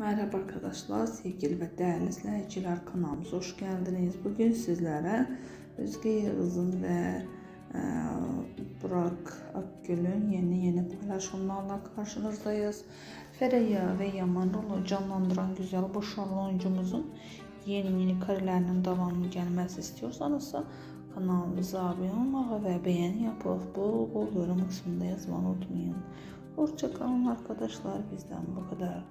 Merhaba arkadaşlar, sevgili ve değerli izleyiciler kanalımıza hoş geldiniz. Bugün sizlere Özge Yağız'ın ve e, Burak Akgül'ün yeni yeni paylaşımlarla karşınızdayız. Fereya ve Yaman rolü canlandıran güzel başarılı oyuncumuzun yeni yeni karilerinin devamlı gelmesi istiyorsanız kanalımıza abone olmayı ve beğeni yapıp bol bol yorum kısmında yazmayı unutmayın. Hoşçakalın arkadaşlar bizden bu kadar.